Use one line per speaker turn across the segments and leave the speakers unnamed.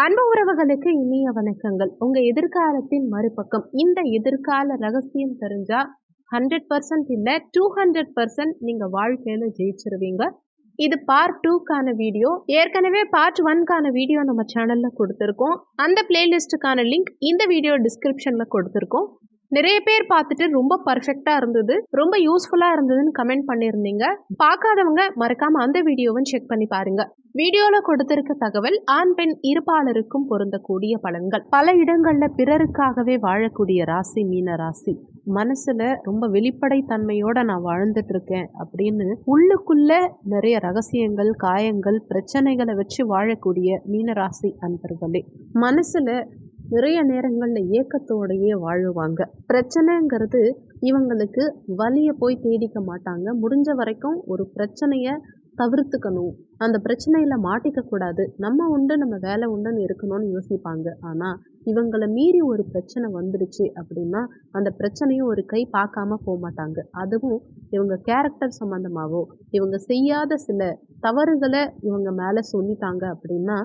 அன்பு உறவுகளுக்கு இனிய வணக்கங்கள். உங்க எதிர்காலத்தின் மறுபக்கம். இந்த எதிர்கால ரகசியம் தெரிஞ்சா ஹண்ட்ரட் பர்சன்ட் இல்லை டூ ஹண்ட்ரட் பர்சன்ட் நீங்க வாழ்க்கையில ஜெயிச்சிருவீங்க. இது பார்ட் டூக்கான வீடியோ ஏற்கனவே பார்ட் ஒன்க்கான வீடியோ நம்ம சேனல்ல கொடுத்துருக்கோம். அந்த பிளேலிஸ்ட்டுக்கான லிங்க் இந்த வீடியோ டிஸ்கிரிப்ஷன்ல கொடுத்துருக்கோம். நிறைய பேர் பார்த்துட்டு ரொம்ப பர்ஃபெக்டாக இருந்தது. ரொம்ப யூஸ்ஃபுல்லாக இருந்ததுன்னு கமெண்ட் பண்ணியிருந்தீங்க. பார்க்காதவங்க மறக்காம அந்த வீடியோவும் செக் பண்ணி பாருங்க. வீடியோல கொடுத்திருக்க தகவல் ஆண் பெண் இருப்பாளருக்கும் பொருந்தக்கூடிய பலன்கள். பல இடங்கள்ல பிறருக்காகவே வாழக்கூடிய ராசி மீன ராசி. மனசுல ரொம்ப வெளிப்படைத்தன்மையோட நான் வாழ்ந்துட்டு இருக்கேன் அப்படின்னு உள்ளுக்குள்ள நிறைய ரகசியங்கள் காயங்கள் பிரச்சனைகளை வச்சு வாழக்கூடிய மீனராசி அன்பர்களே. மனசுல நிறைய நேரங்களில் ஏக்கத்தோடையே வாழுவாங்க. பிரச்சனைங்கிறது இவங்களுக்கு வழியை போய் தேடிக்க மாட்டாங்க. முடிஞ்ச வரைக்கும் ஒரு பிரச்சனையை தவிர்த்துக்கணும். அந்த பிரச்சனையில் மாட்டிக்க கூடாது. நம்ம உண்டு நம்ம வேலை உண்டுன்னு இருக்கணும்னு யோசிப்பாங்க. ஆனால் இவங்களை மீறி ஒரு பிரச்சனை வந்துடுச்சு அப்படின்னா அந்த பிரச்சனையும் ஒரு கை பார்க்காம போக மாட்டாங்க. அதுவும் இவங்க கேரக்டர் சம்மந்தமாகவோ இவங்க செய்யாத சில தவறுகளை இவங்க மேலே சொல்லிட்டாங்க அப்படின்னா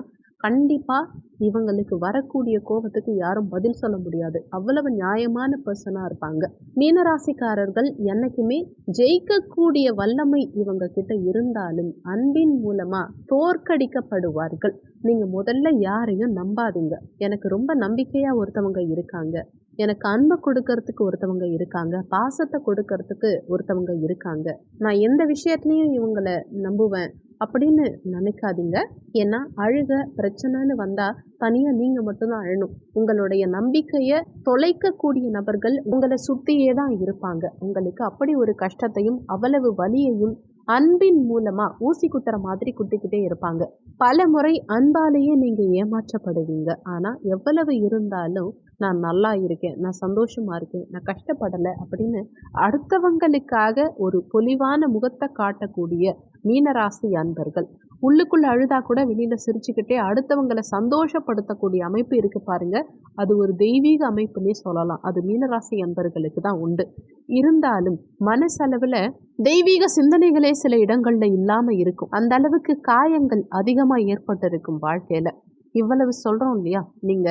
கண்டிப்பாக இவங்களுக்கு வரக்கூடிய கோபத்துக்கு யாரும் பதில் சொல்ல முடியாது. அவ்வளவு நியாயமான பர்சனாக இருப்பாங்க. மீனராசிக்காரர்கள் என்னைக்குமே ஜெயிக்கக்கூடிய வல்லமை இவங்க கிட்ட இருந்தாலும் அன்பின் மூலமாக தோற்கடிக்கப்படுவார்கள். நீங்கள் முதல்ல யாரையும் நம்பாதீங்க. எனக்கு ரொம்ப நம்பிக்கையாக ஒருத்தவங்க இருக்காங்க. எனக்கு அன்பை கொடுக்கறதுக்கு ஒருத்தவங்க இருக்காங்க. பாசத்தை கொடுக்கறதுக்கு ஒருத்தவங்க இருக்காங்க. நான் எந்த விஷயத்துலையும் இவங்களை நம்புவேன். அப்படின்னு நினைக்காதீங்க. ஏன்னா அழுக பிரச்சனைன்னு வந்தால் தனியாக நீங்கள் மட்டும்தான் அழணும். உங்களுடைய நம்பிக்கையை தொலைக்கக்கூடிய நபர்கள் உங்களை சுற்றியே தான் இருப்பாங்க. உங்களுக்கு அப்படி ஒரு கஷ்டத்தையும் அவ்வளவு வலியையும் அன்பின் மூலமா ஊசி குத்துற மாதிரி குத்திக்கிட்டே இருப்பாங்க. பல முறை அன்பாலேயே நீங்க ஏமாற்றப்படுவீங்க. ஆனா எவ்வளவு இருந்தாலும் நான் நல்லா இருக்கேன் நான் சந்தோஷமா இருக்கேன் நான் கஷ்டப்படலை அப்படின்னு அடுத்தவங்களுக்காக ஒரு பொலிவான முகத்தை காட்டக்கூடிய மீனராசி அன்பர்கள் உள்ளுக்குள்ள அழுதா கூட வெளியில சிரிச்சுக்கிட்டே அடுத்தவங்களை சந்தோஷப்படுத்தக்கூடிய அமைப்பு இருக்கு பாருங்க. அது ஒரு தெய்வீக அமைப்புன்னே சொல்லலாம். அது மீனராசி அன்பர்களுக்கு தான் உண்டு. இருந்தாலும் மனசளவுல தெய்வீக சிந்தனைகளே சில இடங்கள்ல இல்லாம இருக்கும். அந்த அளவுக்கு காயங்கள் அதிகமா ஏற்பட்டிருக்கும் வாழ்க்கையில. இவ்வளவு சொல்றோம் இல்லையா? நீங்க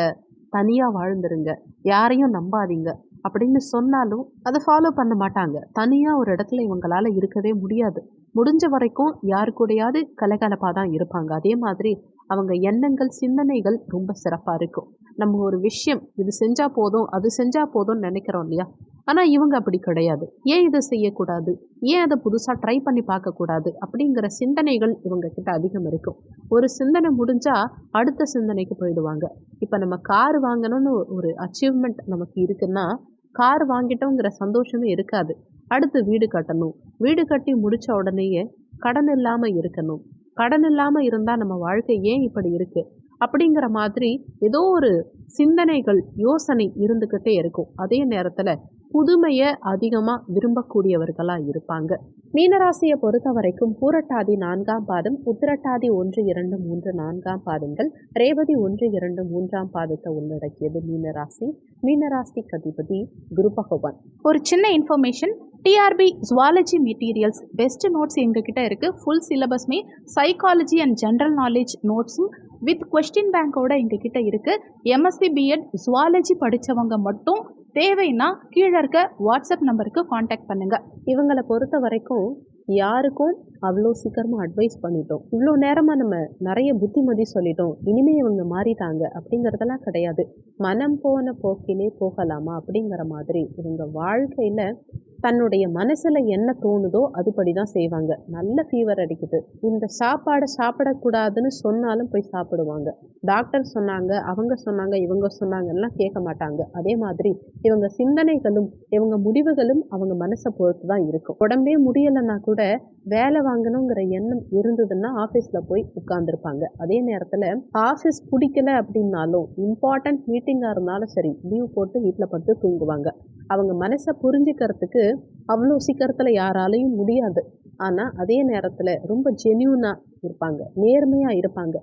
தனியா வாழ்ந்துருங்க. யாரையும் நம்பாதீங்க. அப்படின்னு சொன்னாலும் அதை ஃபாலோ பண்ண மாட்டாங்க. தனியாக ஒரு இடத்துல இவங்களால இருக்கவே முடியாது. முடிஞ்ச வரைக்கும் யாரு கூடயாவது கலகலப்பாக தான் இருப்பாங்க. அதே மாதிரி அவங்க எண்ணங்கள் சிந்தனைகள் ரொம்ப சிறப்பாக இருக்கும். நம்ம ஒரு விஷயம் இது செஞ்சால் போதும் அது செஞ்சால் போதும்னு நினைக்கிறோம் இல்லையா? ஆனால் இவங்க அப்படி கிடையாது. ஏன் இதை செய்யக்கூடாது? ஏன் அதை புதுசாக ட்ரை பண்ணி பார்க்கக்கூடாது? அப்படிங்கிற சிந்தனைகள் இவங்க கிட்ட அதிகம் இருக்கும். ஒரு சிந்தனை முடிஞ்சால் அடுத்த சிந்தனைக்கு போயிடுவாங்க. இப்போ நம்ம கார் வாங்கணும்னு ஒரு அச்சீவ்மெண்ட் நமக்கு இருக்குன்னா கார் வாங்கிட்டோங்கிற சந்தோஷமே இருக்காது. அடுத்து வீடு கட்டணும். வீடு கட்டி முடித்த உடனேயே கடன் இல்லாமல் இருக்கணும். கடன் இல்லாமல் இருந்தால் நம்ம வாழ்க்கை ஏன் இப்படி இருக்குது அப்படிங்கிற மாதிரி ஏதோ ஒரு சிந்தனைகள் யோசனை இருந்துக்கிட்டே இருக்கும். அதே நேரத்தில் புதுமையை அதிகமாக விரும்பக்கூடியவர்களாக இருப்பாங்க. மீனராசியை பொறுத்த வரைக்கும் பூரட்டாதி நான்காம் பாதம் உத்திரட்டாதி ஒன்று இரண்டு மூன்று நான்காம் பாதங்கள் ரேவதி ஒன்று இரண்டு மூன்றாம் பாதத்தை உள்ளடக்கியது மீனராசி. மீனராசி கதிபதி குரு பகவான்.
ஒரு சின்ன information TRP zoology materials best notes எங்ககிட்ட இருக்குது ஃபுல் சிலபஸ்மே சைக்காலஜி அண்ட் ஜென்ரல் நாலேஜ் நோட்ஸும் வித் கொஸ்டின் பேங்கோட எங்ககிட்ட இருக்குது எம்எஸ்சி பிஎட் ஜுவாலஜி படித்தவங்க மட்டும் தேவைன்னா கீழே இருக்க வாட்ஸ்அப் நம்பருக்கு காண்டாக்ட் பண்ணுங்கள்
இவங்களை பொறுத்த வரைக்கும் யாருக்கும் அவ்வளோ சீக்கிரமாக அட்வைஸ் பண்ணிட்டோம். இவ்வளோ நேரமாக நம்ம நிறைய புத்திமதி சொல்லிட்டோம். இனிமே இவங்க மாறிட்டாங்க அப்படிங்கிறதெல்லாம் கிடையாது. மனம் போன போக்கிலே போகலாமா அப்படிங்கிற மாதிரி இவங்க வாழ்க்கையில் தன்னுடைய மனசில் என்ன தோணுதோ அதுபடி தான் செய்வாங்க. நல்ல ஃபீவர் அடிக்குது. இந்த சாப்பாடை சாப்பிடக்கூடாதுன்னு சொன்னாலும் போய் சாப்பிடுவாங்க. டாக்டர் சொன்னாங்க அவங்க சொன்னாங்க இவங்க சொன்னாங்கலாம் கேட்க மாட்டாங்க. அதே மாதிரி இவங்க சிந்தனைகளும் இவங்க முடிவுகளும் அவங்க மனசை பொறுத்து தான் இருக்கும். உடம்பே முடியலைன்னா கூட வேலை வாங்கணுங்கிற எண்ணம் இருந்ததுன்னா ஆஃபீஸில் போய் உட்காந்துருப்பாங்க அதே நேரத்தில் ஆஃபீஸ் பிடிக்கல அப்படின்னாலும் இம்பார்ட்டன்ட் மீட்டிங்காக இருந்தாலும் சரி லீவ் போட்டு வீட்டில் படுத்து தூங்குவாங்க. அவங்க மனசை புரிஞ்சுக்கிறதுக்கு அவ்வளோ சீக்கிரத்தில் யாராலையும் முடியாது. ஆனால் அதே நேரத்தில் ரொம்ப ஜென்யூனாக இருப்பாங்க. நேர்மையாக இருப்பாங்க.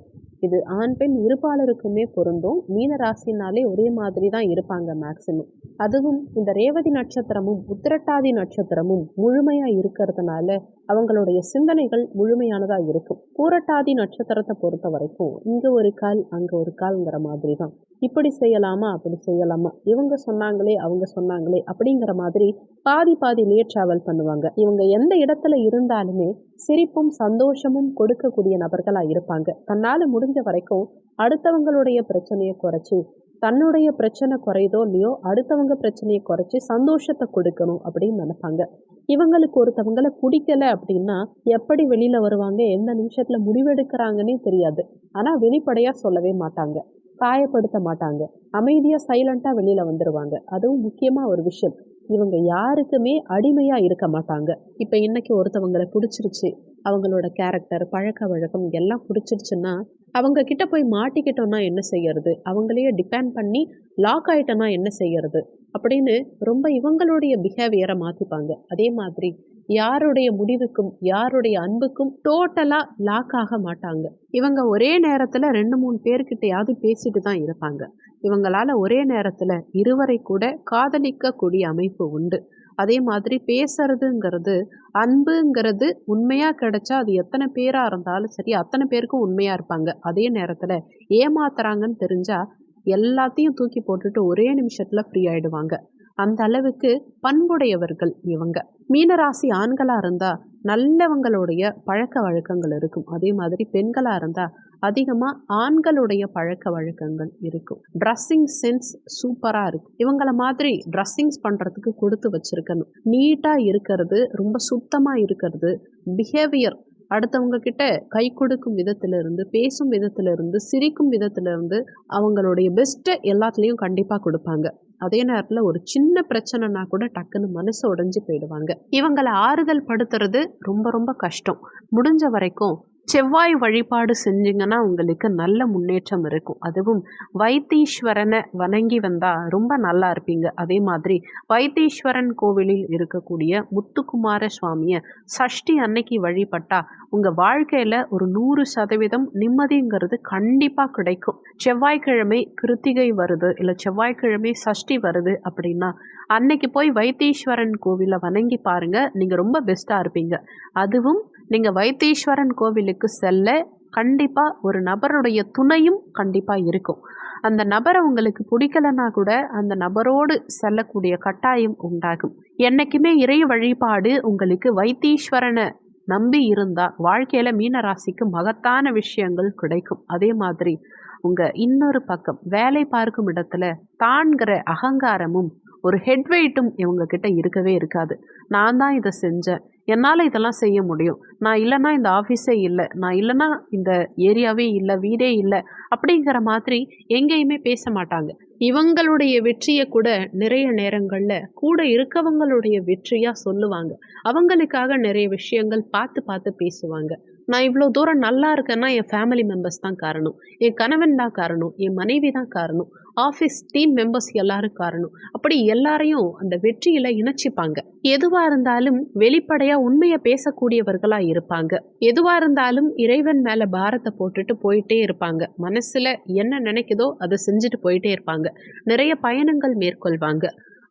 இது ஆண் பெண் இருபாலருக்குமே பொருந்தும். மீன ராசினாலே ஒரே மாதிரி தான் இருப்பாங்க மேக்சிமம் அதுவும் இந்த ரேவதி நட்சத்திரமும் உத்திரட்டாதி நட்சத்திரமும் முழுமையா இருக்கிறதுனால அவங்களுடைய சிந்தனைகள் முழுமையானதா இருக்கும். பூரட்டாதி நட்சத்திரத்தை பொறுத்த வரைக்கும் இங்க ஒரு கால் அங்க ஒரு கால்ங்கிற மாதிரி தான் இப்படி செய்யலாமா அப்படி செய்யலாமா? இவங்க சொன்னாங்களே அவங்க சொன்னாங்களே அப்படிங்கிற மாதிரி பாதி பாதி பாதிலேயே டிராவல் பண்ணுவாங்க. இவங்க எந்த இடத்துல இருந்தாலுமே சிரிப்பும் சந்தோஷமும் கொடுக்கக்கூடிய நபர்களா இருப்பாங்க. தன்னால முடிஞ்ச வரைக்கும் அடுத்தவங்களுடைய பிரச்சனையை குறைச்சி தன்னுடைய பிரச்சனை குறையுதோ இல்லையோ அடுத்தவங்க பிரச்சனையை குறைச்சி சந்தோஷத்தை கொடுக்கணும் அப்படின்னு நினைப்பாங்க. இவங்களுக்கு ஒருத்தவங்களை பிடிக்கல அப்படின்னா எப்படி வெளியில வருவாங்க எந்த நிமிஷத்துல முடிவெடுக்கிறாங்கன்னே தெரியாது. ஆனா வெளிப்படையா சொல்லவே மாட்டாங்க காயப்படுத்த மாட்டாங்க. அமைதியா சைலண்டா வெளியில வந்துருவாங்க. அதுவும் முக்கியமா ஒரு விஷயம். இவங்க யாருக்குமே அடிமையா இருக்க மாட்டாங்க. இப்ப இன்னைக்கு ஒருத்தவங்களை பிடிச்சிருச்சு அவங்களோட கேரக்டர் பழக்க வழக்கம் எல்லாம் பிடிச்சிருச்சுன்னா அவங்க கிட்ட போய் மாட்டிக்கிட்டோம்னா என்ன செய்யறது? அவங்களையே டிபெண்ட் பண்ணி லாக் ஆயிட்டோம்னா என்ன செய்யறது? அப்படின்னு ரொம்ப இவங்களுடைய பிஹேவியரை மாற்றிப்பாங்க அதே மாதிரி யாருடைய முடிவுக்கும் யாருடைய அன்புக்கும் டோட்டலாக லாக் ஆக மாட்டாங்க. இவங்க ஒரே நேரத்தில் ரெண்டு மூணு பேர்கிட்டயாவது பேசிட்டு தான் இருப்பாங்க. இவங்களால ஒரே நேரத்தில் இருவரை கூட காதலிக்கக்கூடிய அமைப்பு உண்டு. அதே மாதிரி பேசுறதுங்கிறது அன்புங்கிறது உண்மையாக கிடைச்சா அது எத்தனை பேராக இருந்தாலும் சரி அத்தனை பேருக்கும் உண்மையாக இருப்பாங்க. அதே நேரத்தில் ஏமாத்துறாங்கன்னு தெரிஞ்சால் எல்லாத்தையும் தூக்கி போட்டுட்டு ஒரே நிமிஷத்துல ஃப்ரீ ஆயிடுவாங்க. அந்த அளவுக்கு பண்புடையவர்கள் இவங்க. மீனராசி ஆண்களா இருந்தா நல்லவங்களுடைய பழக்க வழக்கங்கள் இருக்கும். அதே மாதிரி பெண்களா இருந்தா அதிகமாக ஆண்களுடைய பழக்க வழக்கங்கள் இருக்கும். ட்ரெஸ்ஸிங் சென்ஸ் சூப்பராக இருக்கும். இவங்களை மாதிரி ட்ரெஸ்ஸிங்ஸ் பண்ணுறதுக்கு கொடுத்து வச்சிருக்கணும். நீட்டாக இருக்கிறது ரொம்ப சுத்தமாக இருக்கிறது பிஹேவியர் அடுத்தவங்க கிட்ட கை கொடுக்கும் விதத்திலிருந்து பேசும் விதத்திலிருந்து சிரிக்கும் விதத்திலிருந்து அவங்களுடைய பெஸ்ட்டை எல்லாத்துலேயும் கண்டிப்பாக கொடுப்பாங்க. அதே நேரத்தில் ஒரு சின்ன பிரச்சனைனா கூட டக்குன்னு மனசு உடைஞ்சு போயிடுவாங்க. இவங்களை ஆறுதல் படுத்துறது ரொம்ப ரொம்ப கஷ்டம். முடிஞ்ச வரைக்கும் செவ்வாய் வழிபாடு செஞ்சீங்கன்னா உங்களுக்கு நல்ல முன்னேற்றம் இருக்கும். அதுவும் வைத்தீஸ்வரனை வணங்கி வந்தால் ரொம்ப நல்லா இருப்பீங்க. அதே மாதிரி வைத்தீஸ்வரன் கோவிலில் இருக்கக்கூடிய முத்துக்குமார சுவாமியை சஷ்டி அன்னைக்கு வழிபட்டா உங்கள் வாழ்க்கையில் ஒரு நூறு சதவீதம் நிம்மதிங்கிறது கண்டிப்பாக கிடைக்கும். செவ்வாய்க்கிழமை கிருத்திகை வருது இல்லை செவ்வாய்க்கிழமை சஷ்டி வருது அப்படின்னா அன்னைக்கு போய் வைத்தீஸ்வரன் கோவிலை வணங்கி பாருங்கள் நீங்கள் ரொம்ப பெஸ்ட்டாக இருப்பீங்க. அதுவும் நீங்கள் வைத்தீஸ்வரன் கோவிலுக்கு செல்ல கண்டிப்பாக ஒரு நபருடைய துணையும் கண்டிப்பாக இருக்கும். அந்த நபரை உங்களுக்கு பிடிக்கலனா கூட அந்த நபரோடு செல்லக்கூடிய கட்டாயம் உண்டாகும். என்னைக்குமே இறை வழிபாடு உங்களுக்கு வைத்தீஸ்வரனை நம்பி இருந்தால் வாழ்க்கையில் மீன ராசிக்கு மகத்தான விஷயங்கள் கிடைக்கும். அதே மாதிரி உங்கள் இன்னொரு பக்கம் வேலை பார்க்கும் இடத்துல தான்கிற அகங்காரமும் ஒரு ஹெட் வெயிட்டும் இவங்க கிட்ட இருக்கவே இருக்காது. நான் தான் இதை செஞ்சேன். என்னால் இதெல்லாம் செய்ய முடியும். நான் இல்லைன்னா இந்த ஆஃபீஸே இல்லை. நான் இல்லைன்னா இந்த ஏரியாவே இல்லை வீடே இல்லை அப்படிங்கிற மாதிரி எங்கேயுமே பேச மாட்டாங்க. இவங்களுடைய வெற்றியை கூட நிறைய நேரங்களில் கூட இருக்கவங்களுடைய வெற்றியாக சொல்லுவாங்க. அவங்களுக்காக நிறைய விஷயங்கள் பார்த்து பார்த்து பேசுவாங்க. நான் இவ்வளோ தூரம் நல்லா இருக்கேன்னா என் ஃபேமிலி மெம்பர்ஸ் தான் காரணம். என் கணவன் தான் காரணம். என் மனைவி தான் காரணம். ஆஃபீஸ் டீம் மெம்பர்ஸ் எல்லாரும் காரணம். அப்படி எல்லாரையும் அந்த வெற்றியில் இணைச்சிப்பாங்க. எதுவாக இருந்தாலும் வெளிப்படையாக உண்மையை பேசக்கூடியவர்களாக இருப்பாங்க. எதுவாக இருந்தாலும் இறைவன் மேலே பாரத்தை போட்டுட்டு போயிட்டே இருப்பாங்க. மனசில் என்ன நினைக்குதோ அதை செஞ்சுட்டு போயிட்டே இருப்பாங்க. நிறைய பயணங்கள் மேற்கொள்வாங்க.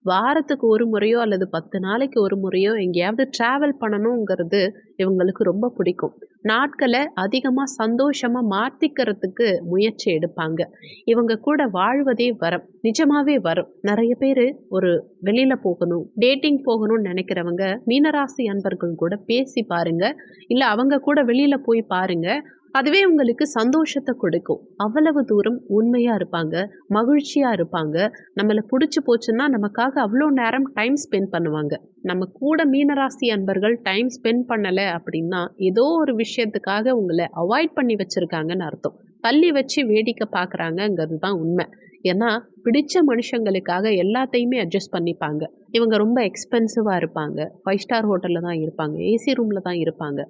வாரத்துக்கு ஒரு முறையோ அல்லது பத்து நாளைக்கு ஒரு முறையோ எங்கேயாவது ட்ராவல் பண்ணணுங்கிறது இவங்களுக்கு ரொம்ப பிடிக்கும். நாட்களை அதிகமாக சந்தோஷமாக மாற்றிக்கிறதுக்கு முயற்சி எடுப்பாங்க. இவங்க கூட வாழ்வதே வரம். நிஜமாவே வரும். நிறைய பேர் ஒரு வெளியில் போகணும் டேட்டிங் போகணும்னு நினைக்கிறவங்க மீனராசி அன்பர்கள் கூட பேசி பாருங்க. இல்லை அவங்க கூட வெளியில் போய் பாருங்க. அதுவே உங்களுக்கு சந்தோஷத்தை கொடுக்கும். அவ்வளவு தூரம் உண்மையாக இருப்பாங்க மகிழ்ச்சியாக இருப்பாங்க. நம்மளை பிடிச்சி போச்சுன்னா நமக்காக அவ்வளோ நேரம் டைம் ஸ்பெண்ட் பண்ணுவாங்க. நம்ம கூட மீனராசி அன்பர்கள் டைம் ஸ்பெண்ட் பண்ணலை அப்படின்னா ஏதோ ஒரு விஷயத்துக்காக உங்களை அவாய்ட் பண்ணி வச்சுருக்காங்கன்னு அர்த்தம். தள்ளி வச்சு வேடிக்கை பார்க்குறாங்கங்கிறது தான் உண்மை. ஏன்னா பிடிச்ச மனுஷங்களுக்காக எல்லாத்தையுமே அட்ஜஸ்ட் பண்ணிப்பாங்க. இவங்க ரொம்ப எக்ஸ்பென்சிவாக இருப்பாங்க. ஃபைவ் ஸ்டார் ஹோட்டலில் தான் இருப்பாங்க. ஏசி ரூமில் தான் இருப்பாங்க.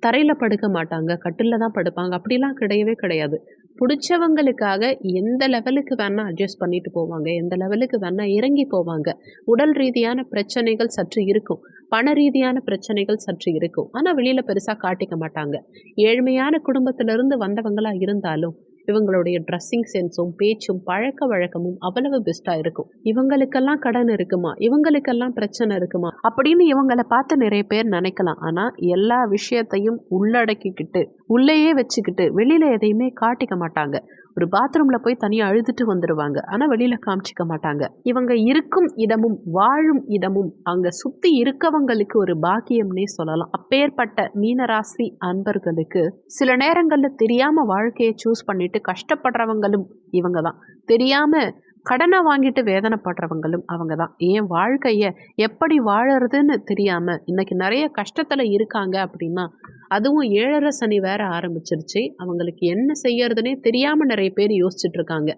தரையில் படுக்க மாட்டாங்க. கட்டிலில் தான் படுப்பாங்க. அப்படிலாம் கிடையவே கிடையாது. பிடிச்சவங்களுக்காக எந்த லெவலுக்கு வேணால் அட்ஜஸ்ட் பண்ணிட்டு போவாங்க. எந்த லெவலுக்கு வேணால் இறங்கி போவாங்க. உடல் ரீதியான பிரச்சனைகள் சற்று இருக்கும். பண ரீதியான பிரச்சனைகள் சற்று இருக்கும். ஆனால் வெளியில் பெருசாக காட்டிக்க மாட்டாங்க. ஏழ்மையான குடும்பத்திலிருந்து வந்தவங்களாக இருந்தாலும் இவங்களுடைய ட்ரெஸ்ஸிங் சென்ஸும் பேச்சும் பழக்க வழக்கமும் அவ்வளவு பெஸ்ட்டாக இருக்கும். இவங்களுக்கெல்லாம் கடன் இருக்குமா? இவங்களுக்கெல்லாம் பிரச்சனை இருக்குமா? அப்படின்னு இவங்களை பார்த்து நிறைய பேர் நினைக்கலாம். ஆனால் எல்லா விஷயத்தையும் உள்ளடக்கிக்கிட்டு உள்ளேயே வச்சுக்கிட்டு வெளியில் எதையுமே காட்டிக்க மாட்டாங்க. ஒரு பாத்ரூம்ல போய் தனியாக அழுதுட்டு வந்துடுவாங்க ஆனால் வெளியில காமிச்சிக்க மாட்டாங்க. இவங்க இருக்கும் இடமும் வாழும் இடமும் அங்க சுத்தி இருக்கவங்களுக்கு ஒரு பாக்கியம்னே சொல்லலாம். அப்பேற்பட்ட மீனராசி அன்பர்களுக்கு சில நேரங்கள்ல தெரியாம வாழ்க்கையை சூஸ் பண்ணிட்டு கஷ்டப்படுறவங்களும் இவங்க தான். தெரியாம கடனை வாங்கிட்டு வேதனைப்படுறவங்களும் அவங்க தான் ஏன் வாழ்க்கையை எப்படி வாழறதுன்னு தெரியாம இன்னைக்கு நிறைய கஷ்டத்துல இருக்காங்க அப்படின்னா அதுவும் ஏழரை சனி வேற ஆரம்பிச்சிருச்சு. அவங்களுக்கு என்ன செய்யறதுனே தெரியாம நிறைய பேர் யோசிச்சுட்டு இருக்காங்க.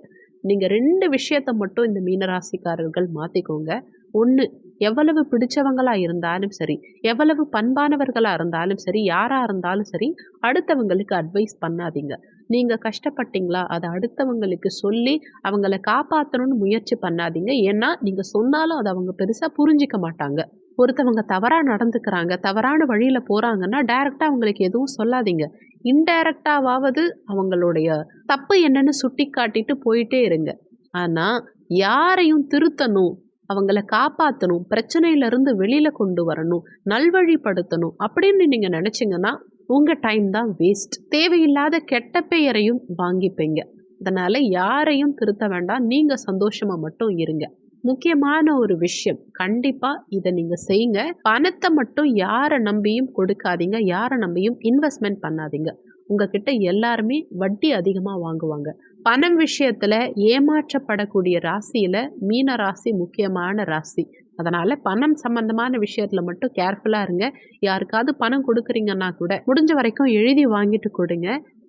நீங்க ரெண்டு விஷயத்த மட்டும் இந்த மீனராசிக்காரர்கள் மாத்திக்கோங்க. ஒன்று எவ்வளவு பிடிச்சவங்களா இருந்தாலும் சரி எவ்வளவு பண்பானவர்களா இருந்தாலும் சரி யாரா இருந்தாலும் சரி அடுத்தவங்களுக்கு அட்வைஸ் பண்ணாதீங்க. நீங்க கஷ்டப்பட்டீங்களா? அதை அடுத்தவங்களுக்கு சொல்லி அவங்கள காப்பாற்றணும்னு முயற்சி பண்ணாதீங்க. ஏன்னா நீங்க சொன்னாலும் அதை அவங்க பெருசா புரிஞ்சிக்க மாட்டாங்க. ஒருத்தவங்க தவறாக நடந்துக்கிறாங்க தவறான வழியில் போகிறாங்கன்னா டைரக்டா அவங்களுக்கு எதுவும் சொல்லாதீங்க. இன்டைரக்டாவது அவங்களுடைய தப்பு என்னன்னு சுட்டி காட்டிட்டு போயிட்டே இருங்க. ஆனால் யாரையும் திருத்தணும் அவங்கள காப்பாற்றணும் பிரச்சனையிலேருந்து வெளியில் கொண்டு வரணும் நல்வழிப்படுத்தணும் அப்படின்னு நீங்கள் நினச்சிங்கன்னா உங்கள் டைம் தான் வேஸ்ட் தேவையில்லாத கெட்ட பெயரையும் வாங்கிப்பீங்க. அதனால் யாரையும் திருத்த வேண்டாம். நீங்கள் சந்தோஷமாக மட்டும் இருங்க. முக்கியமான ஒரு விஷயம் கண்டிப்பாக இதை நீங்கள் செய்யுங்க. பணத்தை மட்டும் யாரை நம்பியும் கொடுக்காதீங்க. யாரை நம்பியும் இன்வெஸ்ட்மெண்ட் பண்ணாதீங்க. உங்ககிட்ட எல்லாருமே வட்டி அதிகமாக வாங்குவாங்க. பணம் விஷயத்தில் ஏமாற்றப்படக்கூடிய ராசியில் மீன ராசி முக்கியமான ராசி. அதனால பணம் சம்பந்தமான விஷயத்துல மட்டும் கேர்ஃபுல்லா இருங்க. யாருக்காவது பணம் கொடுக்குறீங்கன்னா கூட முடிஞ்ச வரைக்கும் எழுதி வாங்கிட்டு கொடுங்க.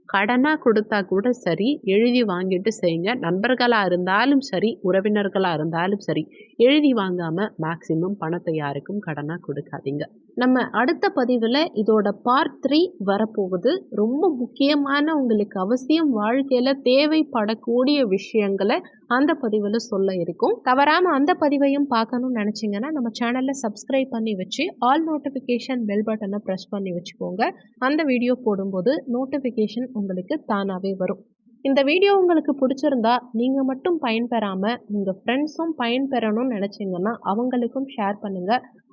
கடனாக கொடுத்தா கூட சரி எழுதி வாங்கிட்டு செய்யுங்க. நண்பர்களாக இருந்தாலும் சரி உறவினர்களாக இருந்தாலும் சரி எழுதி வாங்காமல் மேக்சிமம் பணத்தை யாருக்கும் கடனாக கொடுக்காதீங்க. நம்ம அடுத்த பதிவில் இதோட பார்ட் த்ரீ வரப்போகுது. ரொம்ப முக்கியமான உங்களுக்கு அவசியம் வாழ்க்கையில் தேவைப்படக்கூடிய விஷயங்களை அந்த பதிவில் சொல்ல இருக்கும். தவறாமல் அந்த பதிவையும் பார்க்கணும்னு நினச்சிங்கன்னா நம்ம சேனலில் சப்ஸ்கிரைப் பண்ணி வச்சு ஆல் நோட்டிஃபிகேஷன் பெல் பட்டனை ப்ரெஸ் பண்ணி வச்சுக்கோங்க. அந்த வீடியோ போடும்போது நோட்டிஃபிகேஷன் உங்களுக்கு தானாகவே வரும். இந்த வீடியோ உங்களுக்கு பிடிச்சிருந்தா நீங்கள் மட்டும் பயன்பெறாமல் உங்கள் ஃப்ரெண்ட்ஸும் பயன்பெறணும்னு நினச்சிங்கன்னா அவங்களுக்கும் ஷேர் பண்ணுங்கள்